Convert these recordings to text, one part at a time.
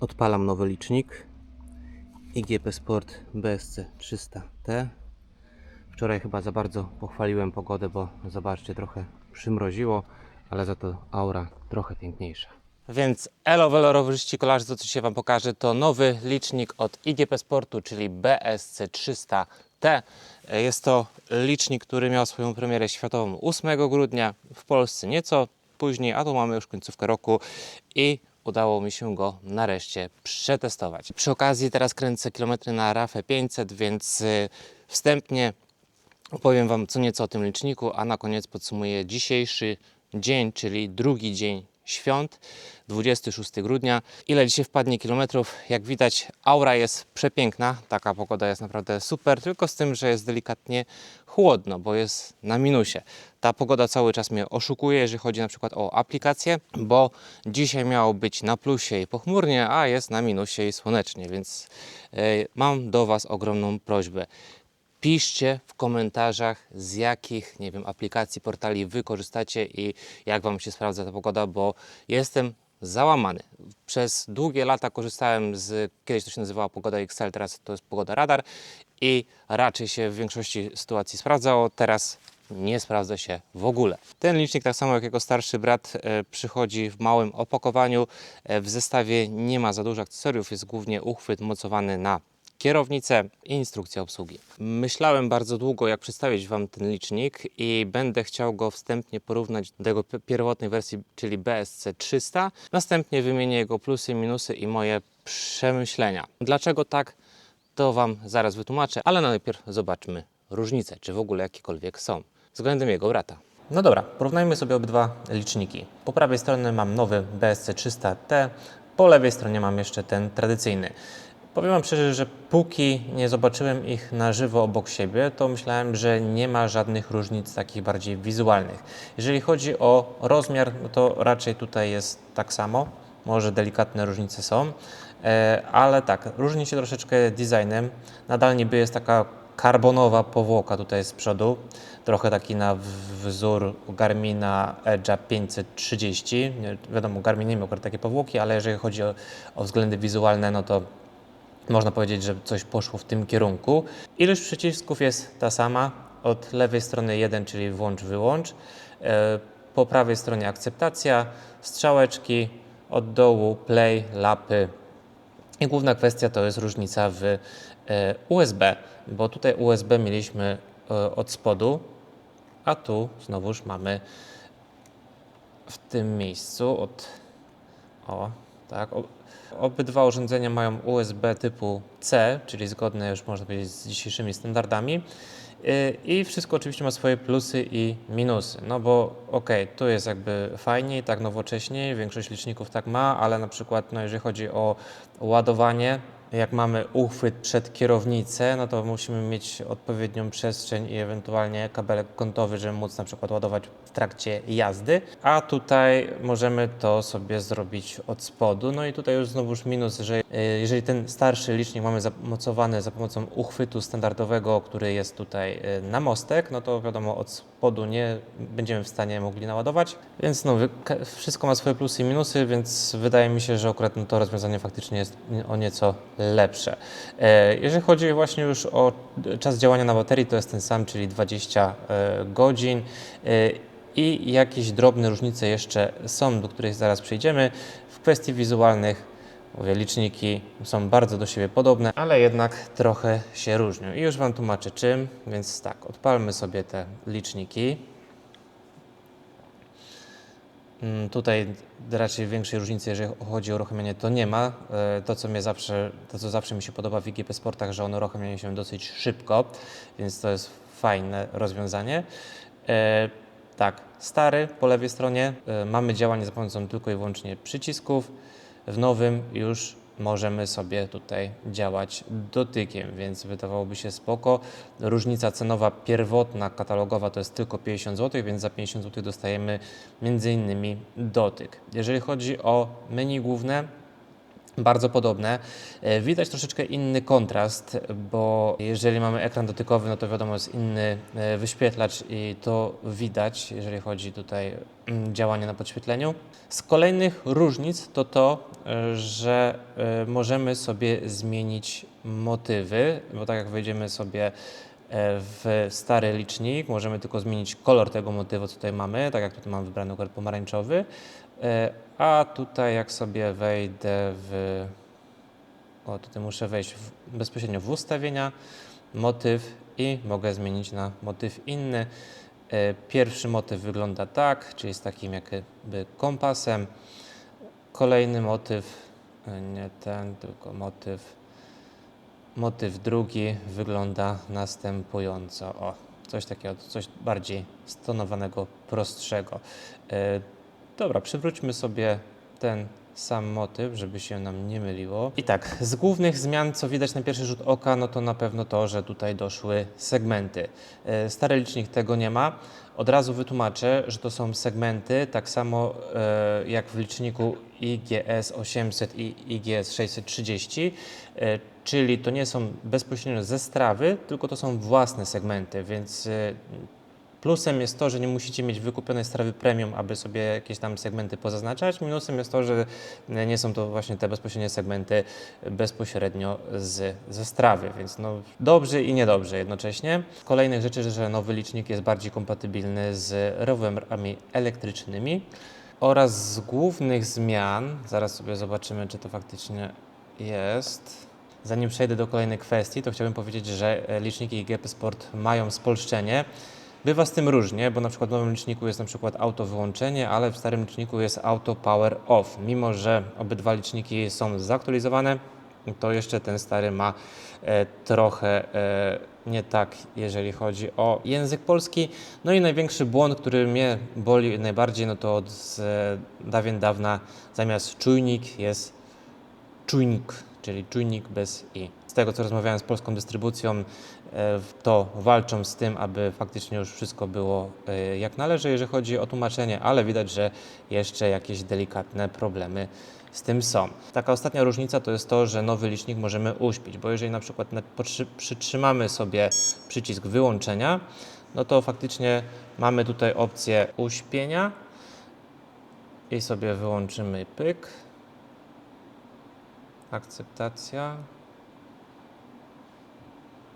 Odpalam nowy licznik IGP Sport BSC 300T. Wczoraj chyba za bardzo pochwaliłem pogodę, bo zobaczcie, trochę przymroziło, ale za to aura trochę piękniejsza. Więc elo kolarze, to co dzisiaj Wam pokażę to nowy licznik od IGP Sportu, czyli BSC 300T. Jest to licznik, który miał swoją premierę światową 8 grudnia w Polsce nieco później, a tu mamy już końcówkę roku i udało mi się go nareszcie przetestować. Przy okazji teraz kręcę kilometry na RAFE 500, więc y, wstępnie opowiem Wam co nieco o tym liczniku, a na koniec podsumuję dzisiejszy dzień, czyli drugi dzień świąt, 26 grudnia. Ile dzisiaj wpadnie kilometrów? Jak widać, aura jest przepiękna, taka pogoda jest naprawdę super, tylko z tym, że jest delikatnie chłodno, bo jest na minusie. Ta pogoda cały czas mnie oszukuje, jeżeli chodzi na przykład o aplikację, bo dzisiaj miało być na plusie i pochmurnie, a jest na minusie i słonecznie, więc e, mam do Was ogromną prośbę. Piszcie w komentarzach, z jakich, nie wiem, aplikacji, portali wy korzystacie i jak Wam się sprawdza ta pogoda, bo jestem załamany. Przez długie lata korzystałem z, kiedyś to się nazywała pogoda XL, teraz to jest pogoda radar i raczej się w większości sytuacji sprawdzało, teraz nie sprawdza się w ogóle. Ten licznik, tak samo jak jego starszy brat, e, przychodzi w małym opakowaniu. E, w zestawie nie ma za dużo akcesoriów, jest głównie uchwyt mocowany na kierownicę i instrukcja obsługi. Myślałem bardzo długo, jak przedstawić Wam ten licznik i będę chciał go wstępnie porównać do jego pi- pierwotnej wersji, czyli BSC 300. Następnie wymienię jego plusy, minusy i moje przemyślenia. Dlaczego tak, to Wam zaraz wytłumaczę, ale najpierw zobaczmy różnice, czy w ogóle jakiekolwiek są, względem jego brata. No dobra, porównajmy sobie obydwa liczniki. Po prawej stronie mam nowy BSC 300T, po lewej stronie mam jeszcze ten tradycyjny. Powiem Wam szczerze, że póki nie zobaczyłem ich na żywo obok siebie, to myślałem, że nie ma żadnych różnic takich bardziej wizualnych. Jeżeli chodzi o rozmiar, no to raczej tutaj jest tak samo, może delikatne różnice są, e, ale tak, różni się troszeczkę designem. Nadal niby jest taka karbonowa powłoka tutaj z przodu, trochę taki na wzór Garmina Edge'a 530. Nie, wiadomo, Garmin nie miał takiej powłoki, ale jeżeli chodzi o, o względy wizualne, no to można powiedzieć, że coś poszło w tym kierunku. Ilość przycisków jest ta sama. Od lewej strony jeden, czyli włącz, wyłącz. E, Po prawej stronie akceptacja, strzałeczki, od dołu play, lapy. I główna kwestia to jest różnica w e, USB, bo tutaj USB mieliśmy e, od spodu, a tu znowuż mamy w tym miejscu od o, tak. Obydwa urządzenia mają USB typu C, czyli zgodne już można powiedzieć z dzisiejszymi standardami. I wszystko oczywiście ma swoje plusy i minusy. No bo okej, tu jest jakby fajniej, tak nowocześniej, większość liczników tak ma, ale na przykład no, jeżeli chodzi o ładowanie, jak mamy uchwyt przed kierownicę, no to musimy mieć odpowiednią przestrzeń i ewentualnie kabelek kątowy, żeby móc na przykład ładować w trakcie jazdy. A tutaj możemy to sobie zrobić od spodu. No i tutaj już znowuż minus, że e, jeżeli ten starszy licznik mamy zamocowany za pomocą uchwytu standardowego, który jest tutaj e, na mostek, no to wiadomo od spodu nie będziemy w stanie mogli naładować. Więc no, wszystko ma swoje plusy i minusy, więc wydaje mi się, że akurat no, to rozwiązanie faktycznie jest o nieco lepsze. E, Jeżeli chodzi właśnie już o czas działania na baterii, to jest ten sam, czyli 20 e, godzin. E, I jakieś drobne różnice jeszcze są, do których zaraz przejdziemy. W kwestii wizualnych, mówię, liczniki są bardzo do siebie podobne, ale jednak trochę się różnią. I już Wam tłumaczę czym, więc tak, odpalmy sobie te liczniki. Mm, Tutaj raczej większej różnicy, jeżeli chodzi o uruchamianie, to nie ma. E, To, co mnie zawsze, to, co zawsze mi się podoba w IGP Sportach, że one uruchamiają się dosyć szybko, więc to jest fajne rozwiązanie. E, Tak, stary po lewej stronie e, mamy działanie za pomocą tylko i wyłącznie przycisków. W nowym już możemy sobie tutaj działać dotykiem, więc wydawałoby się spoko. Różnica cenowa pierwotna, katalogowa to jest tylko 50 zł, więc za 50 zł dostajemy innymi dotyk. Jeżeli chodzi o menu główne, bardzo podobne. E, Widać troszeczkę inny kontrast, bo jeżeli mamy ekran dotykowy, no to wiadomo jest inny e, wyświetlacz i to widać, jeżeli chodzi tutaj mm, działanie na podświetleniu. Z kolejnych różnic to to, e, że możemy sobie zmienić motywy, bo tak jak wejdziemy sobie w stary licznik, możemy tylko zmienić kolor tego motywu, co tutaj mamy, tak jak tutaj mam wybrany kolor pomarańczowy, a tutaj jak sobie wejdę w... O, tutaj muszę wejść w, bezpośrednio w ustawienia, motyw i mogę zmienić na motyw inny. E, Pierwszy motyw wygląda tak, czyli jest takim jakby kompasem. Kolejny motyw, e, nie ten, tylko motyw. Motyw drugi wygląda następująco. O, coś takiego, coś bardziej stonowanego, prostszego. Dobra, przywróćmy sobie ten sam motyw, żeby się nam nie myliło. I tak, z głównych zmian, co widać na pierwszy rzut oka, no to na pewno to, że tutaj doszły segmenty. E, Stary licznik tego nie ma. Od razu wytłumaczę, że to są segmenty, tak samo e, jak w liczniku IGS 800 i IGS 630, e, czyli to nie są bezpośrednio ze strawy, tylko to są własne segmenty, więc Plusem jest to, że nie musicie mieć wykupionej strawy premium, aby sobie jakieś tam segmenty pozaznaczać. Minusem jest to, że nie są to właśnie te bezpośrednie segmenty bezpośrednio z, ze strawy, więc no dobrze i niedobrze jednocześnie. Kolejnych rzeczy, że nowy licznik jest bardziej kompatybilny z rowerami elektrycznymi oraz z głównych zmian, zaraz sobie zobaczymy, czy to faktycznie jest. Zanim przejdę do kolejnej kwestii, to chciałbym powiedzieć, że e, liczniki GP Sport mają spolszczenie. Bywa z tym różnie, bo na przykład w nowym liczniku jest na przykład auto wyłączenie, ale w starym liczniku jest auto power off. Mimo, że obydwa liczniki są zaktualizowane, to jeszcze ten stary ma e, trochę e, nie tak, jeżeli chodzi o język polski. No i największy błąd, który mnie boli najbardziej, no to od e, dawien dawna zamiast czujnik jest czujnik, czyli czujnik bez i. Z tego co rozmawiałem z polską dystrybucją, e, to walczą z tym, aby faktycznie już wszystko było e, jak należy, jeżeli chodzi o tłumaczenie, ale widać, że jeszcze jakieś delikatne problemy z tym są. Taka ostatnia różnica to jest to, że nowy licznik możemy uśpić, bo jeżeli na przykład przytrzymamy sobie przycisk wyłączenia, no to faktycznie mamy tutaj opcję uśpienia i sobie wyłączymy pyk. Akceptacja.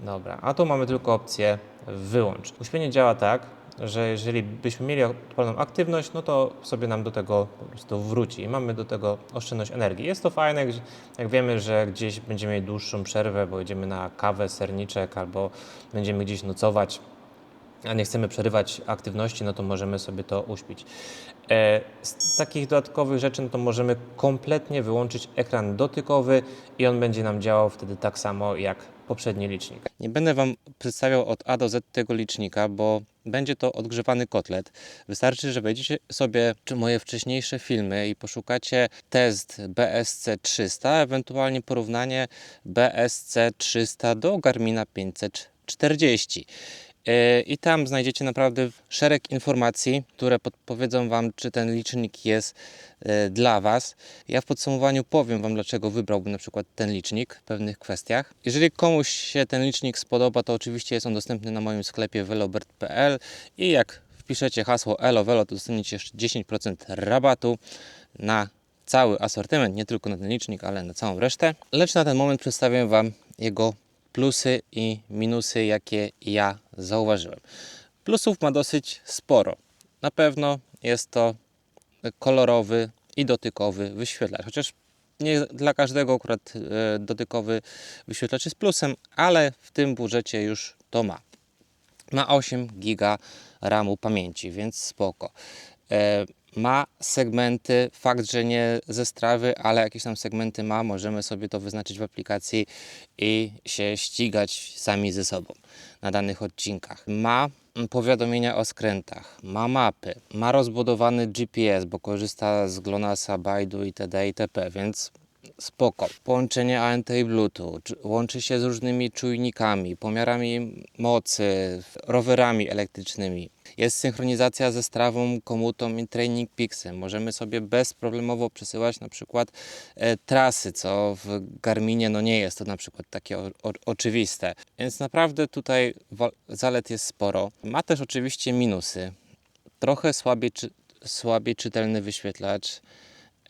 Dobra, a tu mamy tylko opcję wyłącz. Uśpienie działa tak, że jeżeli byśmy mieli odpaloną aktywność, no to sobie nam do tego po prostu wróci i mamy do tego oszczędność energii. Jest to fajne, jak wiemy, że gdzieś będziemy mieli dłuższą przerwę, bo idziemy na kawę, serniczek albo będziemy gdzieś nocować, a nie chcemy przerywać aktywności, no to możemy sobie to uśpić. E, Z takich dodatkowych rzeczy, no to możemy kompletnie wyłączyć ekran dotykowy i on będzie nam działał wtedy tak samo jak poprzedni licznik. Nie będę Wam przedstawiał od A do Z tego licznika, bo będzie to odgrzewany kotlet. Wystarczy, że wejdziecie sobie czy moje wcześniejsze filmy i poszukacie test BSC 300, ewentualnie porównanie BSC 300 do Garmina 540. Yy, I tam znajdziecie naprawdę szereg informacji, które podpowiedzą Wam, czy ten licznik jest yy, dla Was. Ja w podsumowaniu powiem Wam, dlaczego wybrałbym na przykład ten licznik w pewnych kwestiach. Jeżeli komuś się ten licznik spodoba, to oczywiście jest on dostępny na moim sklepie velobert.pl i jak wpiszecie hasło ELOVELO, to dostaniecie jeszcze 10% rabatu na cały asortyment, nie tylko na ten licznik, ale na całą resztę. Lecz na ten moment przedstawię Wam jego plusy i minusy, jakie ja zauważyłem. Plusów ma dosyć sporo. Na pewno jest to kolorowy i dotykowy wyświetlacz, chociaż nie dla każdego akurat e, dotykowy wyświetlacz jest plusem, ale w tym budżecie już to ma. Ma 8 giga RAMu pamięci, więc spoko. Ma segmenty, fakt, że nie ze strawy, ale jakieś tam segmenty ma, możemy sobie to wyznaczyć w aplikacji i się ścigać sami ze sobą na danych odcinkach. Ma powiadomienia o skrętach, ma mapy, ma rozbudowany GPS, bo korzysta z GLONASSa, Baidu itd. itp., więc spoko. Połączenie ANT i Bluetooth, czy- łączy się z różnymi czujnikami, pomiarami mocy, rowerami elektrycznymi. Jest synchronizacja ze strawą, komutą i Training Pixem. Możemy sobie bezproblemowo przesyłać na przykład e, trasy, co w Garminie no nie jest to na przykład takie o, o, oczywiste. Więc naprawdę tutaj zalet jest sporo. Ma też oczywiście minusy. Trochę słabiej, czy, słabiej czytelny wyświetlacz.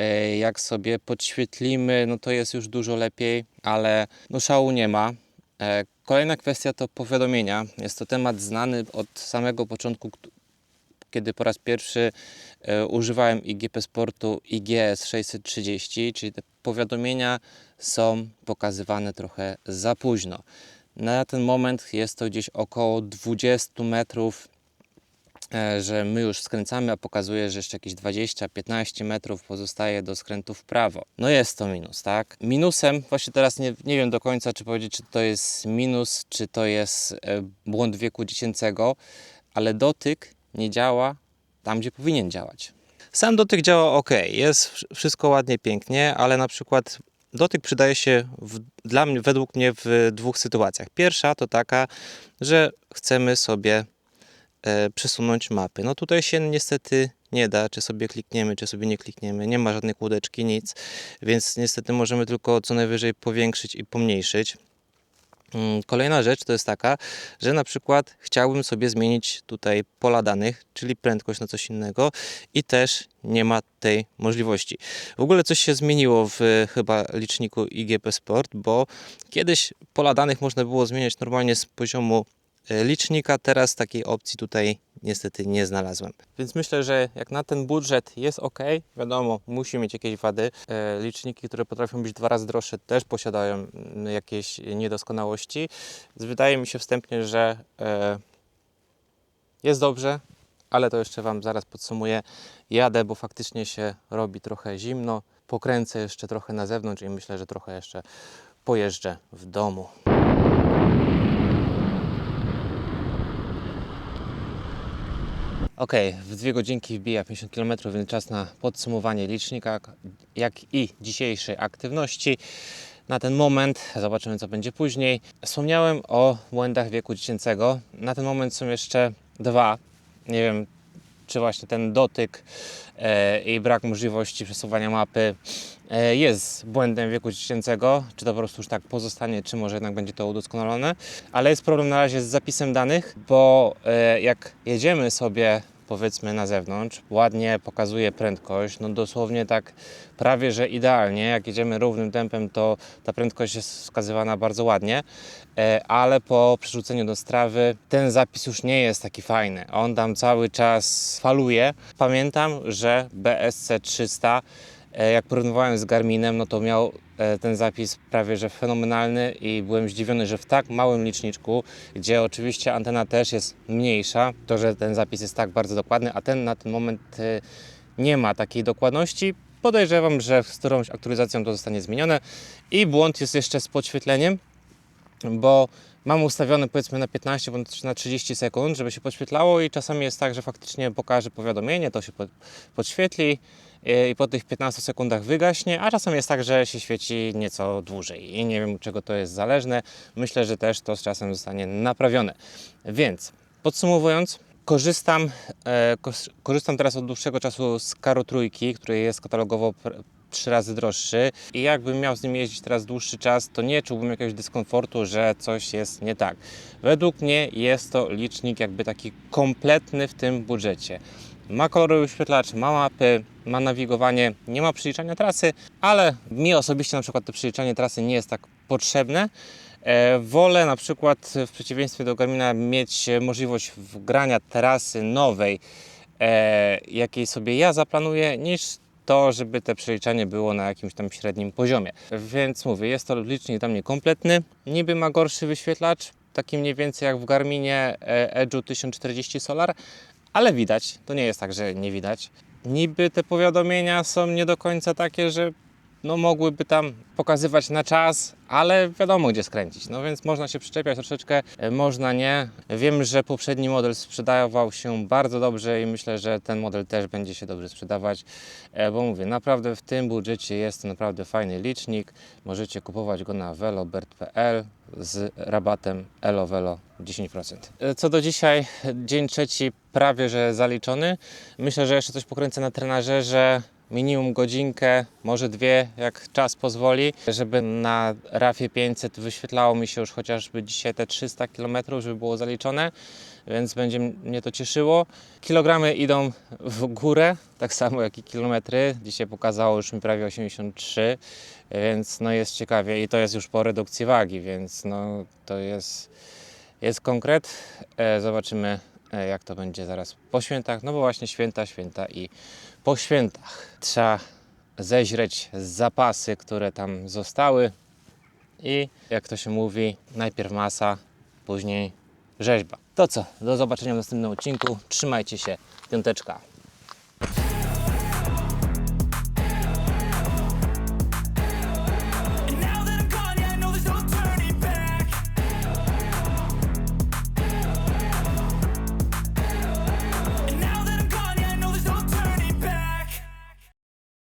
E, Jak sobie podświetlimy, no to jest już dużo lepiej, ale no szału nie ma. E, Kolejna kwestia to powiadomienia. Jest to temat znany od samego początku, kiedy po raz pierwszy e, używałem IGP Sportu IGS 630, czyli te powiadomienia są pokazywane trochę za późno. Na ten moment jest to gdzieś około 20 metrów że my już skręcamy, a pokazuje, że jeszcze jakieś 20-15 metrów pozostaje do skrętu w prawo. No jest to minus, tak? Minusem, właśnie teraz nie, nie wiem do końca, czy powiedzieć, czy to jest minus, czy to jest e, błąd wieku dziecięcego, ale dotyk nie działa tam, gdzie powinien działać. Sam dotyk działa ok, jest wsz- wszystko ładnie, pięknie, ale na przykład dotyk przydaje się w, dla mnie, według mnie w dwóch sytuacjach. Pierwsza to taka, że chcemy sobie e, przesunąć mapy. No tutaj się niestety nie da, czy sobie klikniemy, czy sobie nie klikniemy. Nie ma żadnej kłódeczki, nic, więc niestety możemy tylko co najwyżej powiększyć i pomniejszyć. Mm, Kolejna rzecz to jest taka, że na przykład chciałbym sobie zmienić tutaj pola danych, czyli prędkość na coś innego i też nie ma tej możliwości. W ogóle coś się zmieniło w e, chyba liczniku IGP Sport, bo kiedyś pola danych można było zmieniać normalnie z poziomu e, licznika, teraz takiej opcji tutaj niestety nie znalazłem. Więc myślę, że jak na ten budżet jest ok, wiadomo, musi mieć jakieś wady. E, Liczniki, które potrafią być dwa razy droższe, też posiadają mm, jakieś niedoskonałości. Wydaje mi się wstępnie, że e, jest dobrze, ale to jeszcze Wam zaraz podsumuję. Jadę, bo faktycznie się robi trochę zimno. Pokręcę jeszcze trochę na zewnątrz i myślę, że trochę jeszcze pojeżdżę w domu. Ok, w dwie godzinki wbija 50 km, więc czas na podsumowanie licznika, jak i dzisiejszej aktywności. Na ten moment, zobaczymy co będzie później. Wspomniałem o błędach wieku dziecięcego. Na ten moment są jeszcze dwa. Nie wiem, czy właśnie ten dotyk e, i brak możliwości przesuwania mapy e, jest błędem wieku dziecięcego, czy to po prostu już tak pozostanie, czy może jednak będzie to udoskonalone. Ale jest problem na razie z zapisem danych, bo e, jak jedziemy sobie powiedzmy na zewnątrz, ładnie pokazuje prędkość, no dosłownie tak prawie, że idealnie, jak jedziemy równym tempem, to ta prędkość jest wskazywana bardzo ładnie, e, ale po przerzuceniu do strawy ten zapis już nie jest taki fajny, on tam cały czas faluje. Pamiętam, że BSC 300 E, Jak porównywałem z Garminem, no to miał e, ten zapis prawie że fenomenalny i byłem zdziwiony, że w tak małym liczniczku, gdzie oczywiście antena też jest mniejsza, to że ten zapis jest tak bardzo dokładny, a ten na ten moment e, nie ma takiej dokładności. Podejrzewam, że z którąś aktualizacją to zostanie zmienione i błąd jest jeszcze z podświetleniem, bo mam ustawione powiedzmy na 15 bądź na 30 sekund, żeby się podświetlało i czasami jest tak, że faktycznie pokaże powiadomienie, to się pod, podświetli e, i po tych 15 sekundach wygaśnie, a czasem jest tak, że się świeci nieco dłużej i nie wiem czego to jest zależne. Myślę, że też to z czasem zostanie naprawione. Więc podsumowując, korzystam, e, korzystam teraz od dłuższego czasu z Karo Trójki, który jest katalogowo trzy razy droższy i jakbym miał z nim jeździć teraz dłuższy czas, to nie czułbym jakiegoś dyskomfortu, że coś jest nie tak. Według mnie jest to licznik jakby taki kompletny w tym budżecie. Ma kolorowy wyświetlacz, ma mapy, ma nawigowanie, nie ma przeliczania trasy, ale mi osobiście na przykład to przeliczanie trasy nie jest tak potrzebne. E, wolę na przykład w przeciwieństwie do Garmina mieć możliwość wgrania trasy nowej, e, jakiej sobie ja zaplanuję, niż to, żeby te przeliczanie było na jakimś tam średnim poziomie. Więc mówię, jest to licznik dla mnie kompletny. Niby ma gorszy wyświetlacz, taki mniej więcej jak w Garminie e, Edge'u 1040 Solar, ale widać, to nie jest tak, że nie widać. Niby te powiadomienia są nie do końca takie, że no, mogłyby tam pokazywać na czas, ale wiadomo gdzie skręcić. No więc można się przyczepiać troszeczkę, e, można nie. Wiem, że poprzedni model sprzedawał się bardzo dobrze i myślę, że ten model też będzie się dobrze sprzedawać, e, bo mówię, naprawdę w tym budżecie jest to naprawdę fajny licznik. Możecie kupować go na velobert.pl z rabatem ELO-VELO 10%. E, Co do dzisiaj, dzień trzeci prawie że zaliczony. Myślę, że jeszcze coś pokręcę na trenażerze, minimum godzinkę, może dwie, jak czas pozwoli, żeby na Rafie 500 wyświetlało mi się już chociażby dzisiaj te 300 km, żeby było zaliczone, więc będzie mnie to cieszyło. Kilogramy idą w górę, tak samo jak i kilometry. Dzisiaj pokazało już mi prawie 83, więc no jest ciekawie i to jest już po redukcji wagi, więc no to jest, jest konkret. E, Zobaczymy e, jak to będzie zaraz po świętach, no bo właśnie święta, święta i po świętach. Trzeba zeźreć zapasy, które tam zostały i jak to się mówi, najpierw masa, później rzeźba. To co, do zobaczenia w następnym odcinku. Trzymajcie się, piąteczka.